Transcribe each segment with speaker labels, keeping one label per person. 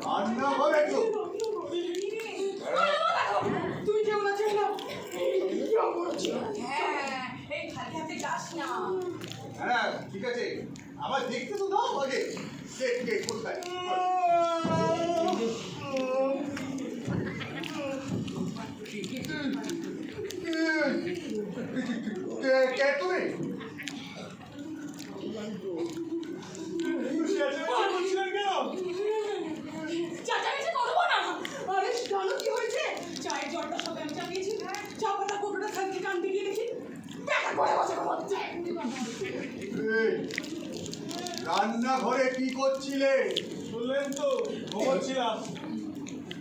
Speaker 1: রান্না ঘরে তো
Speaker 2: তুই যেও না যেও না এই খালি হাতে যাস না
Speaker 1: ঠিক আছে আমার দেখতে তো দাও আগে কে কে কোথায় কে তুমি
Speaker 2: চাচামেচি করব না আরে জানো কি হয়েছে চায়ের জলটা সব আমি চাপিয়েছি চা পাতা কোটোটা থাকতে কানতে গিয়ে দেখি দেখা করে বসে ঘুমাচ্ছে
Speaker 1: এই, রান্নাঘরে কি করছিলে
Speaker 3: শুনলেন তো ঘুমোচ্ছিলাম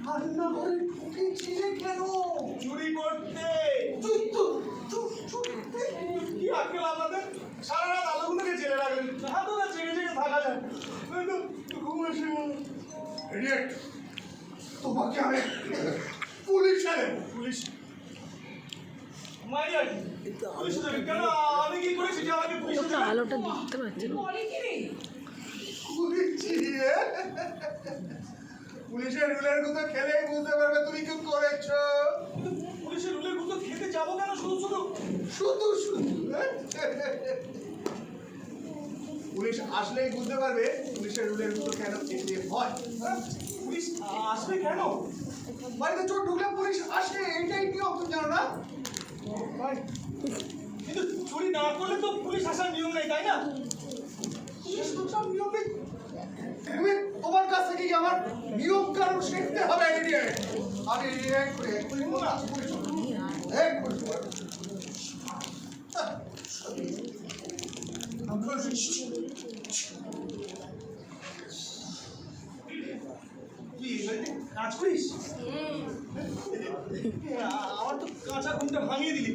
Speaker 1: রান্নাঘরে ঢুকেছিলে কেন
Speaker 3: চুরি করতে
Speaker 1: তুই তো তুই চুরিতে
Speaker 3: কি আজকাল আপনাদের সারা রাত আলোগুলোকে জেলে রাখলেন হাতে না জেগে জেগে থাকা যায় নয়তো ঘুম আসে না।
Speaker 1: ইডিয়েট তোমাকে আমি পুলিশে দেব।
Speaker 3: পুলিশ।
Speaker 4: আলোটা দেখতে পাচ্ছি
Speaker 1: পুলিশের রুলের কথা খেলেই বুঝতে পারবে তুমি কি করেছ।
Speaker 3: পুলিশের রুলেরগুলো খেতে যাব কেন শুধু শুধু?
Speaker 1: শুধু শুধু। হ্যাঁ? পুলিশ আসলেই বুঝতে পারবে পুলিশের রুলের মতো কেন খেতে হয়।
Speaker 3: হ্যাঁ? পুলিশ আসবে কেন?
Speaker 1: বাড়িতে চোর ঢুকলে পুলিশ আসে, এইটাই নিয়ম, তুমি জানো না?
Speaker 3: কিন্তু চুরি না করলে তো পুলিশ আসার নিয়ম নেই, তাই না?
Speaker 1: পুলিশ সব নিয়ম নেই। কাছ থেকে কি আমার নিয়ম কানুন শিখতে হবে আগে এক করে এক করে এক করে
Speaker 3: কি বাড়িতে কাজ করিস? আমার তো কাঁচা ঘুমটা ভাঙিয়ে দিলি।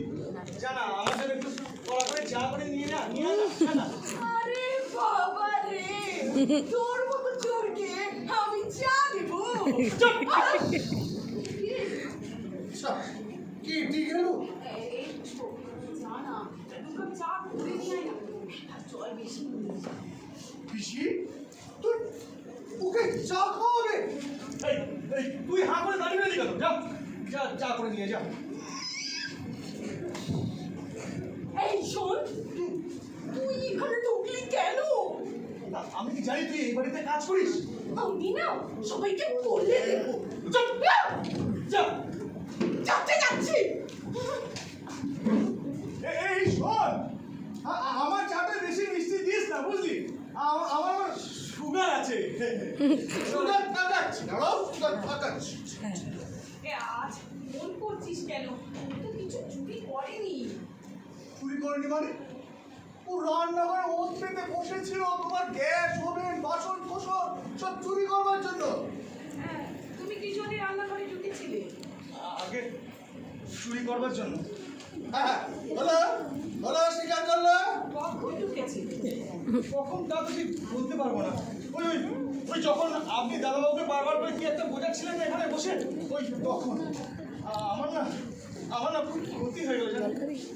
Speaker 3: জানা আমার জন্য একটু কড়া করে চা করে নিয়ে না নিয়ে না,
Speaker 2: আরে বাবা রে তোর মতো চোরকে আমি চা দেব?
Speaker 3: চুপ!
Speaker 1: কি ঠিক গেল
Speaker 2: এই চা? করে নিয়ে না জল বেশি নিয়ে
Speaker 1: তুই ওকে চা খাওয়াবে?
Speaker 3: তুই হাঁ করে দাঁড়িয়ে রইলি কেন? যা যা চা করে নিয়ে যা।
Speaker 2: এই শোন তুই এখানে ঢুকলি কেন?
Speaker 3: আমি কি জানি তুই এই বাড়িতে কাজ করিস?
Speaker 2: আমি না সবাইকে বলে দেবো!
Speaker 3: যা
Speaker 2: যাচ্ছে যাচ্ছি।
Speaker 3: এই শোন আমার চাটা বেশি মিষ্টি দিস না বুঝলি? আমার সুগার আছে।
Speaker 1: সুগার দাঁড়াও সুগার থাকাচ্ছি
Speaker 2: আজ ফোন করছিস কেন? তো কিছু চুরি করেনি।
Speaker 1: চুরি করেনি মানে? ও রান্নাঘরে ওত পেতে বসেছিল তোমার গ্যাস ওভেন বাসন কোসন সব চুরি করবার জন্য।
Speaker 2: হ্যাঁ তুমি কি জন্য রান্নাঘরে ঢুকেছিলে?
Speaker 3: আগে চুরি করবার জন্য।
Speaker 1: হ্যাঁ বলো বলো স্বীকার করল।
Speaker 2: কখন
Speaker 3: তা তো ঠিক বলতে পারব না। ওই ওই ওই যখন আপনি দাদাবাবুকে বারবার করে কি একটা বোঝাচ্ছিলেন না এখানে বসে? ওই তখন। আমার না আমার না খুব ক্ষতি হয়ে গেল?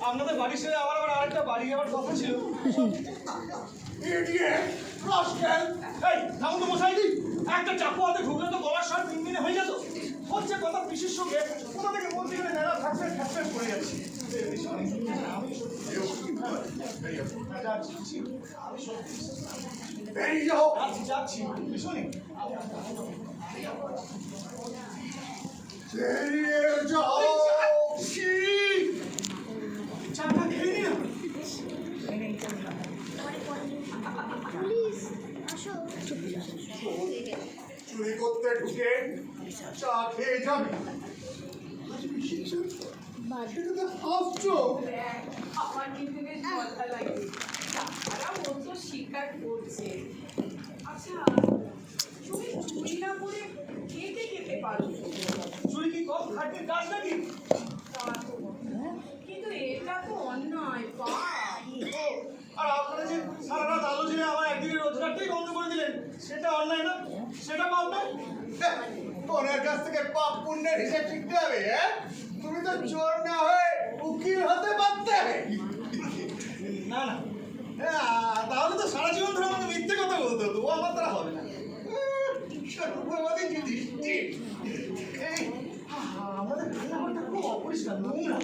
Speaker 3: আপনাদের বাড়ি ছেড়ে আমার আবার আরেকটা বাড়ি যাওয়ার কথা ছিল। এই থামুন তো মশাই একটা চাকু হাতে ঢুকলে তো গলার স্বর তিন দিনে হয়ে যেত। হচ্ছে কথা পিসির সঙ্গে কোথা থেকে বলতে গেলে নেড়া থাকছে ঠ্যাপে পড়ে যাচ্ছে। যাচ্ছি পিসি। আমি সত্যি
Speaker 1: বেরিয়ে যাও
Speaker 3: যাচ্ছি যাচ্ছি শুনি
Speaker 1: বেরিয়ে যাও
Speaker 3: ছি! চাটা খেয়ে নি না
Speaker 1: চুরি করতে ঢুকে চা খেয়ে যাবে এটা তো হাসছো
Speaker 2: আমার কিন্তু বেশ মজা লাগে তারা ও তো স্বীকার করছে আচ্ছা তুমি চুরি না করে খেতে খেতে পারো
Speaker 3: চুরি কি কম খাটের কাজ নাকি।
Speaker 2: কিন্তু এটা তো অন্যায়
Speaker 3: ও, আর আপনারা যে সারা রাত আলো জেলে আমার একদিনের রোজগারটাই বন্ধ করে দিলেন সেটা অন্যায় না সেটা পাপ না
Speaker 1: ওনার কাছ থেকে পাপ পুণ্যের হিসেব শিখতে হবে হ্যাঁ তুমি তো চোর না হয়ে উকিল হতে পারতে?
Speaker 3: না না। তাহলে তো সারা জীবন ধরে আমাকে মিথ্যে কথা বলতে হতো। ও আমার দ্বারা হবে না।
Speaker 1: সর্ববাদী যুধিষ্ঠি
Speaker 3: আমাদের খুব অপরিষ্কার নোংরা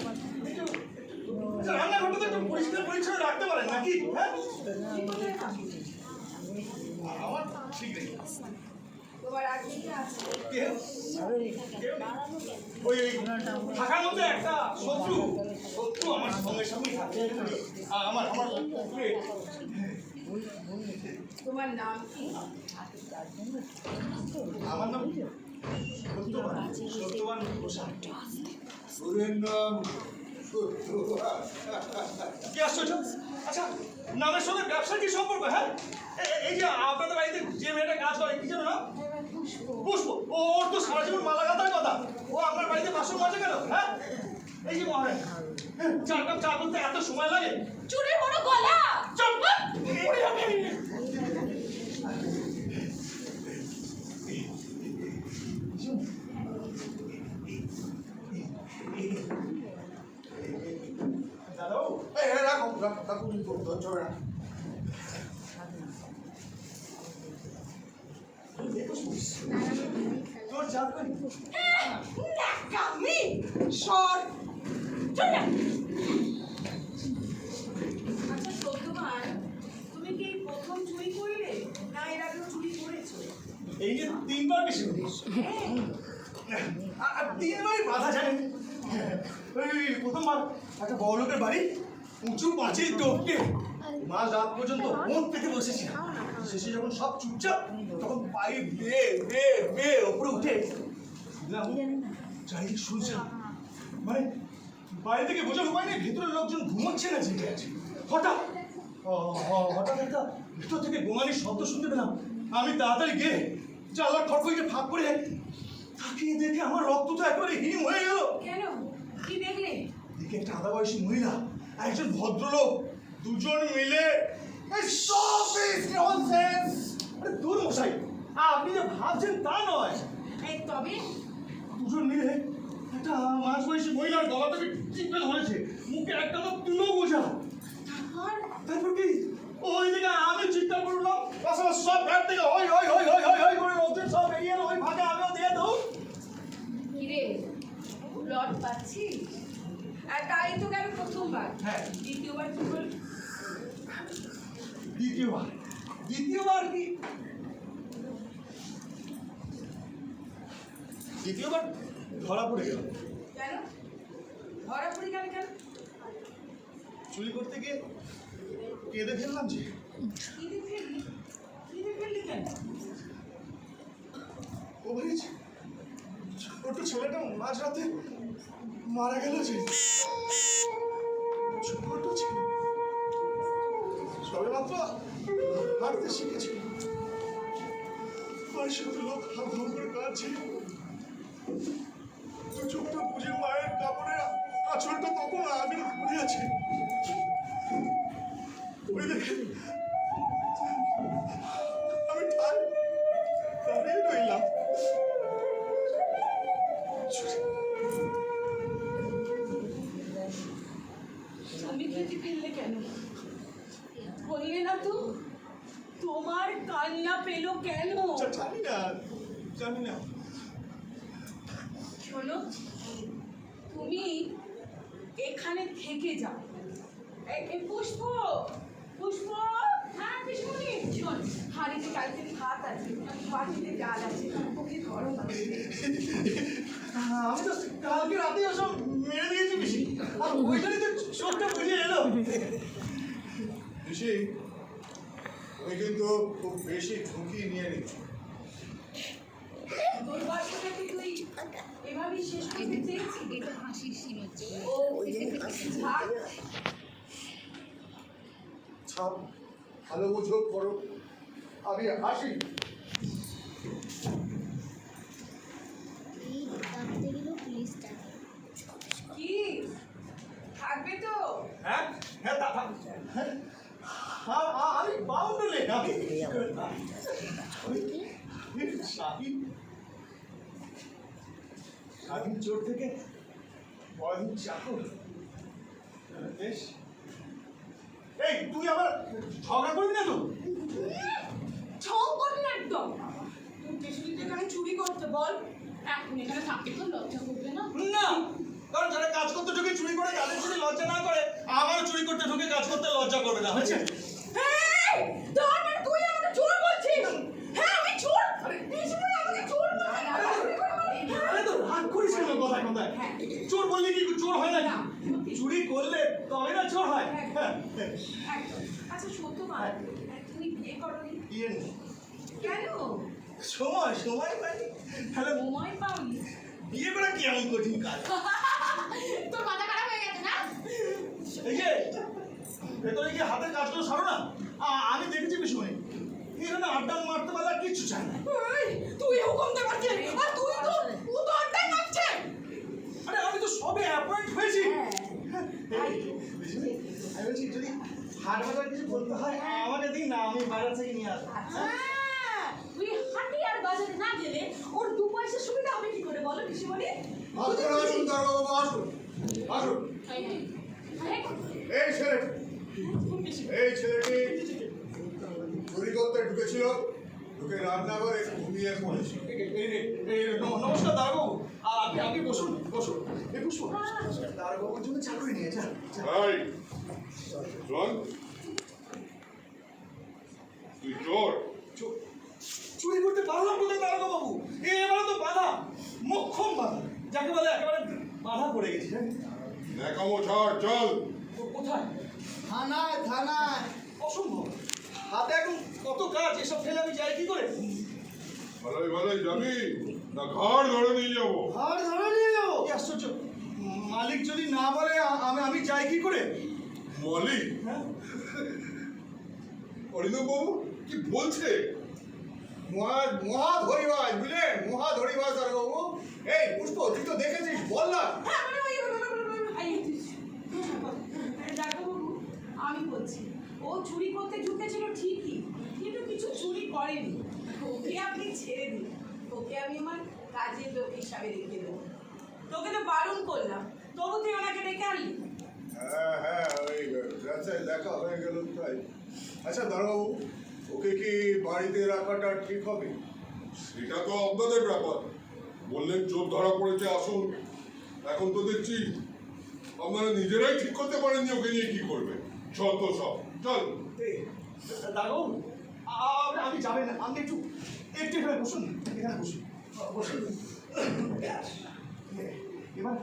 Speaker 3: আচ্ছা, রান্নাঘরটা একটু পরিষ্কার পরিচ্ছন্ন রাখতে পারেন নাকি? হ্যাঁ? আমার ঠিক নেই। আমার সঙ্গে আমার
Speaker 2: নাম কি?
Speaker 3: আমার নাম সত্যবান সত্যবান
Speaker 1: নাম
Speaker 3: আচ্ছা নামের সঙ্গে ব্যবসার কি সম্পর্ক? হ্যাঁ? এই যে মেয়েটা কাজ করে কি জানো না পুষ্প ও ওর তো সারা জীবন মালা গাঁথার কথা ও বাড়িতে বাসন কেন? হ্যাঁ? এই যে মহারাজ চার কাপ চা করতে এত সময় লাগে?
Speaker 2: চুরি বড় গলা!
Speaker 3: চুপ! যাবে। দাদাও
Speaker 1: এই হ্যাঁ রাখো রাখো রাখো ধরছো না
Speaker 3: তোর চা কই
Speaker 2: কামি সর চলে আচ্ছা সত্যবান তুমি কি এই প্রথম চুরি করলে না এর আগেও চুরি করেছ
Speaker 3: এই যে তিনবার ওই বড় উঁচু রাত পর্যন্ত পেতে শেষে যখন সব চুপচাপ, তখন বেয়ে ওপরে উঠে মানে থেকে বোঝার উপায় নেই, ভেতরের লোকজন ঘুমোচ্ছে না জেগে আছে। হঠাৎ হঠাৎ একটা ভেতর থেকে গোঙানির শব্দ শুনতে পেলাম। আমি তাড়াতাড়ি গিয়ে জানলার খড়কইটা ফাঁক করে তাকিয়ে দেখে আমার রক্ত তো একেবারে হিম হয়ে গেল।
Speaker 2: কেন? কি দেখলে?
Speaker 3: দেখে একটা আধা বয়সী মহিলা আর একজন ভদ্রলোক দুজন মিলে
Speaker 1: this nonsense!
Speaker 3: আরে দূর মশাই আপনি যে ভাবছেন তা নয়।
Speaker 2: এই তবে?
Speaker 3: দুজন মিলে একটা মাঝ বয়সী মহিলার গলাটাকে টিপে ধরেছে মুখে একটা তো তুলো বোঝা।
Speaker 2: তারপর?
Speaker 3: তারপর কি? ওই দিকে আমি চিৎকার করলাম পাশাপাশি সব ঘাট থেকে হই হই হই হই হই হই করে লোকজন সব বেরিয়ে এলো ওই ফাঁকে আমিও দিয়ে দৌড়
Speaker 2: কিরে লট পাচ্ছিস আর তাই তো গেল প্রথমবার।
Speaker 3: হ্যাঁ।
Speaker 2: দ্বিতীয়বার কি করলি
Speaker 3: দ্বিতীয়বার। দ্বিতীয়বার কি? দ্বিতীয়বার ধরা পড়ে গেল।
Speaker 2: কেন? ধরা পড়ে গেল কেন?
Speaker 3: চুরি করতে গিয়ে কেঁদে ফেললাম যে।
Speaker 2: কি দিয়ে ফেললি? কি দিয়ে ফেললি কেন?
Speaker 3: ও ছোট ছেলেটা মাঝরাতে মারা গেল যে? ছোট ছেলে। সবে মাত্র হাঁটতে শিখেছিল। আর শুধু লোক হাত ধর করে কাঁদছে। দু চোখটা বুঝে মায়ের কাপড়ের আঁচলটা তখন আবির ধরে আছে ওই দেখে
Speaker 2: তোমার কান্না পেল কেন?
Speaker 3: জা- জানি না জানি না।
Speaker 2: শোনো তুমি এখানে থেকে যাও। পুষ্প পুষ্প। হ্যাঁ পিসমণি শোন হাঁড়িতে কালকে ভাত আছে বাটিতে ডাল আছে ওকে গরম আছে
Speaker 3: আমি তো কালকে রাতে ওসব মেরে দিয়েছি বেশি আর ওইখানে তো চোখটা বুঝে এলো।
Speaker 1: ঋষি তুমি কিন্তু খুব বেশি ঝুঁকি নিয়ে নিচ্ছ। ভালো বুঝো করো আমি হাসি
Speaker 4: এই ডাকতে গেল পুলিশটা
Speaker 2: কি থাকবে তো
Speaker 3: হ্যাঁ হ্যাঁ তা তা- হ্যাঁ, আ- আ- আমি বাউন্ডলে আমি ওই শাহিন শাহিন চোর থেকে বড়দিন চাকর বেশ। এই তুই আবার ঝগড়া করবি না তো?
Speaker 2: ছৌ করবি না একদম। তুই পেছনে যেখানে চুরি করতে বল। এখন এখানে থাকতে তো লজ্জা করবে না?
Speaker 3: না কারণ যারা কাজ করতে ঢুকে চুরি করে তাদের যদি লজ্জা না করে আমারও চুরি করতে ঢুকে কাজ করতে লজ্জা করবে না। হয়েছে
Speaker 2: এই, তার মানে তুই আমাকে চোর বলছিস হ্যাঁ আমি চোর পিসমণি আমাকে চোর বলছে
Speaker 3: আরে তো রাগ করিস কেন কথায় কথায়
Speaker 2: হ্যাঁ।
Speaker 3: চোর বললে কি চোর হয় না
Speaker 2: না, সত্যি।
Speaker 3: চুরি করলে তবে না চোর হয়
Speaker 2: হ্যাঁ।
Speaker 3: হ্যাঁ
Speaker 2: একদম। আচ্ছা তুমি বিয়ে করনি কেন
Speaker 3: সময় সময় পাইনি তাহলে
Speaker 2: সময় পাওনি
Speaker 3: বিয়ে করা কি এমন কঠিন কাজ
Speaker 2: তোর মাথা খারাপ হয়ে গেছে না
Speaker 3: এই যে ভেতরে গিয়ে হাতের কাজগুলো সারো না আমি দেখেছি বিষয় এখানে আড্ডা মারতে পারলে কিচ্ছু চায় না
Speaker 2: তুই হুকুম দে পারছিস আর তুই তো ও তো আড্ডাই মারছে
Speaker 3: আরে আমি তো সবে অ্যাপয়েন্ট হয়েছি
Speaker 2: হ্যাঁ।
Speaker 3: আমি বলছি যদি হাট বাজার কিছু বলতে হয়? না আমি বাজার থেকে নিয়ে আসব।
Speaker 2: হ্যাঁ, তুই হাঁটি আর বাজারে না গেলে ওর দু পয়সা সুবিধা হবে কি করে বলো পিসিমণি?
Speaker 1: আসুন আসুন দারোগাবু আসুন আসুন। এই ছেলেটি এই ছেলেটি চুরি করতে ঢুকেছিল ঢুকে রান্নাঘরে ঘুমিয়ে পড়েছিল।
Speaker 3: নমস্কার দারবাবু আপনি আপনি বসুন বসুন এই পুষ্প দারবাবুর জন্য চাকরি নিয়ে যান
Speaker 5: তুই চোর।
Speaker 3: চুরি করতে পারলাম কোথায় দারোগা বাবু এবারে তো বাধা মোক্ষম বাধা। যাকে বলে একেবারে বাধা পড়ে গেছি জানেন?
Speaker 5: ন্যাকামো ছাড় চল।
Speaker 3: কোথায়?
Speaker 1: থানায় থানায়।
Speaker 3: অসম্ভব। হাতে এখন কত কাজ এসব ফেলে আমি যাই কি করে?
Speaker 5: ভালোই ভালোই যাবি? না ঘাড় ধরে নিয়ে যাব।
Speaker 1: আর ধরে নিয়ে যাব?
Speaker 3: কি আশ্চর্য। মালিক যদি না বলে আমি আমি যাই কি করে?
Speaker 5: মালিক?
Speaker 3: হ্যাঁ।
Speaker 5: অরিন্দম বাবু কি বলছে?
Speaker 1: মহা মহা ধরিবাজ বুঝলেন? মহা ধরিবাজ দারোগাবু এই পুষ্প তুই তো দেখেছিস বল না।
Speaker 2: হ্যাঁ, মানে আমি বলছি ও চুরি করতে ঢুকেছিল ঠিকই কিন্তু কিছু চুরি করেনি। ওকে আপনি ছেড়ে দিন ওকে আমি আমার কাজের লোক হিসাবে রেখে দেবো। তোকে তো বারণ করলাম। তবু তুই ওনাকে ডেকে আনলি।
Speaker 1: হ্যাঁ হ্যাঁ ওই রাস্তায় দেখা হয়ে গেল তাই। আচ্ছা দারোগাবু ওকে কি বাড়িতে রাখাটা ঠিক হবে?
Speaker 5: সেটা তো আপনাদের ব্যাপার। বললেন চোর ধরা পড়েছে আসুন। এখন তো দেখছি আপনারা নিজেরাই ঠিক করতে পারেননি ওকে নিয়ে কি করবে চল তো সব চল।
Speaker 3: এই, দারোগা বাবু, আ- আমি যাবেন না। আপনি একটু একটু এখানে বসুন। এখানে বসুন। বসুন। এবার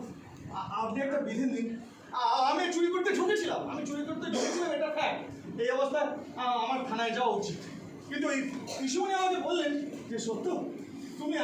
Speaker 3: আপনি একটা বিধি দিন আমি চুরি করতে ঢুকেছিলাম। আমি চুরি করতে ঢুকেছিলাম এটা ফ্যাক্ট এই অবস্থায় আমার থানায় যাওয়া উচিত। কিন্তু এই পিসুমনি আমাকে বললেন যে সত্য